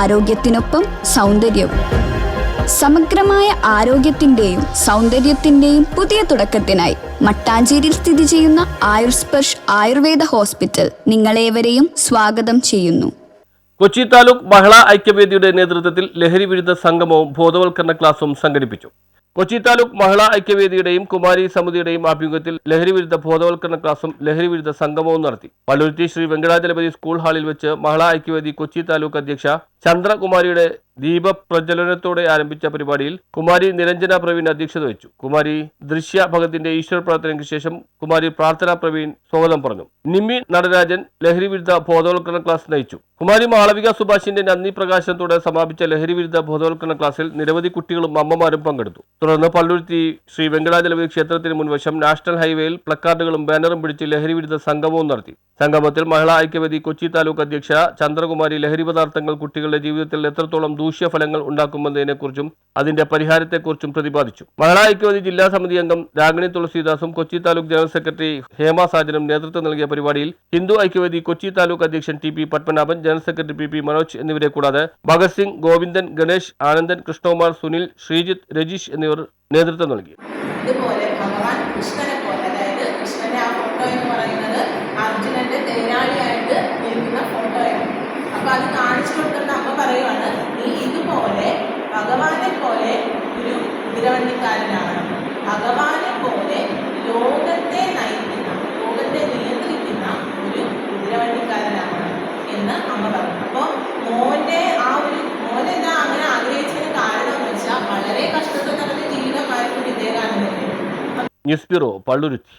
ആരോഗ്യത്തിനൊപ്പം സൗന്ദര്യവും. സമഗ്രമായ ആരോഗ്യത്തിന്റെയും സൗന്ദര്യത്തിന്റെയും പുതിയ തുടക്കത്തിനായി മട്ടാഞ്ചേരിയിൽ സ്ഥിതി ചെയ്യുന്ന ആയുർസ്പർഷ് ആയുർവേദ ഹോസ്പിറ്റൽ നിങ്ങളേവരെയും സ്വാഗതം ചെയ്യുന്നു. കൊച്ചി താലൂക്ക് മഹിളാ ഐക്യവേദിയുടെ നേതൃത്വത്തിൽ ലഹരി വിരുദ്ധ സംഗമവും ബോധവൽക്കരണ ക്ലാസും സംഘടിപ്പിച്ചു. കൊച്ചി താലൂക്ക് മഹിളാ ഐക്യവേദിയുടെയും കുമാരി സമിതിയുടെയും ആഭിമുഖ്യത്തിൽ ലഹരി വിരുദ്ധ ബോധവൽക്കരണ ക്ലാസും ലഹരി വിരുദ്ധ സംഗമവും നടത്തി. പള്ളുരുത്തി ശ്രീ വെങ്കടാചലപതി സ്കൂൾ ഹാളിൽ വെച്ച് മഹിളാ ഐക്യവേദി കൊച്ചി താലൂക്ക് അധ്യക്ഷ ചന്ദ്രകുമാരിയുടെ ദീപപ്രജ്വലനത്തോടെ ആരംഭിച്ച പരിപാടിയിൽ കുമാരി നിരഞ്ജന പ്രവീൺ അധ്യക്ഷത വഹിച്ചു. കുമാരി ദൃശ്യ ഭഗത്തിന്റെ ഈശ്വര പ്രാർത്ഥനയ്ക്ക് ശേഷം കുമാരി പ്രാർത്ഥന പ്രവീൺ സ്വാഗതം പറഞ്ഞു. നിമ്മി നടരാജൻ ലഹരി വിരുദ്ധ ബോധവൽക്കരണ ക്ലാസ് നയിച്ചു. കുമാരി മാളവിക സുഭാഷിന്റെ നന്ദി പ്രകാശനത്തോടെ സമാപിച്ച ലഹരി വിരുദ്ധ ബോധവൽക്കരണ ക്ലാസ്സിൽ നിരവധി കുട്ടികളും അമ്മമാരും പങ്കെടുത്തു. തുടർന്ന് പള്ളുരുത്തി ശ്രീ വെങ്കടാചലപതി ക്ഷേത്രത്തിന് മുൻവശം നാഷണൽ ഹൈവേയിൽ പ്ലക്കാർഡുകളും ബാനറും പിടിച്ച് ലഹരി വിരുദ്ധ സംഗമവും നടത്തി. സംഗമത്തിൽ മഹിളാ ഐക്യവേദി കൊച്ചി താലൂക്ക് അധ്യക്ഷ ചന്ദ്രകുമാരി ലഹരി പദാർത്ഥങ്ങൾ കുട്ടികളുടെ ജീവിതത്തിൽ എത്രത്തോളം ദൂഷ്യഫലങ്ങൾ ഉണ്ടാക്കുമെന്നതിനെക്കുറിച്ചും അതിന്റെ പരിഹാരത്തെക്കുറിച്ചും പ്രതിപാദിച്ചു. ഐക്യവേദി ജില്ലാ സമിതി അംഗം രാഗിണി തുളസീദാസും കൊച്ചി താലൂക്ക് ജനറൽ സെക്രട്ടറി ഹേമ സാജനും നേതൃത്വം നൽകിയ പരിപാടിയിൽ ഹിന്ദു ഐക്യവേദി കൊച്ചി താലൂക്ക് അധ്യക്ഷൻ T P Padmanabhan general secretary P P Manoj എന്നിവരെ കൂടാതെ ഭഗത് സിംഗ് ഗോവിന്ദൻ ഗണേഷ് ആനന്ദൻ കൃഷ്ണകുമാർ സുനിൽ ശ്രീജിത്ത് രജീഷ് എന്നിവർ നേതൃത്വം നൽകി. ഇതുപോലെ കൃഷ്ണനെ അതായത് കൃഷ്ണന്റെ ഫോട്ടോ എന്ന് പറയുന്നത് അർജുനന്റെ തേനാളിയായിട്ട് നിൽക്കുന്ന ഫോട്ടോയാണ് അപ്പൊ അത് കാണിച്ചു കൊടുക്കുന്ന അമ്മ പറയുവാണ് നീ ഇതുപോലെ ഭഗവാനെ പോലെ ഒരു കുതിരവണ്ടിക്കാരനാണ് ഭഗവാനെ പോലെ ലോകത്തെ നയിക്കുന്ന ലോകത്തെ നിയന്ത്രിക്കുന്ന ഒരു കുതിരവണ്ടിക്കാരനാണ് എന്ന് അമ്മ പറഞ്ഞു. അപ്പോൾ മോന്റെ ആ ഒരു മോനെ എന്താ അങ്ങനെ ആഗ്രഹിച്ചതിന് കാരണം എന്ന് വെച്ചാൽ വളരെ കഷ്ടത്തിൽ നടന്ന ജീവിതമായിരുന്നു വിദ്യകാരൻ ന്യൂസ് ബ്യൂറോ പള്ളുരുത്തി.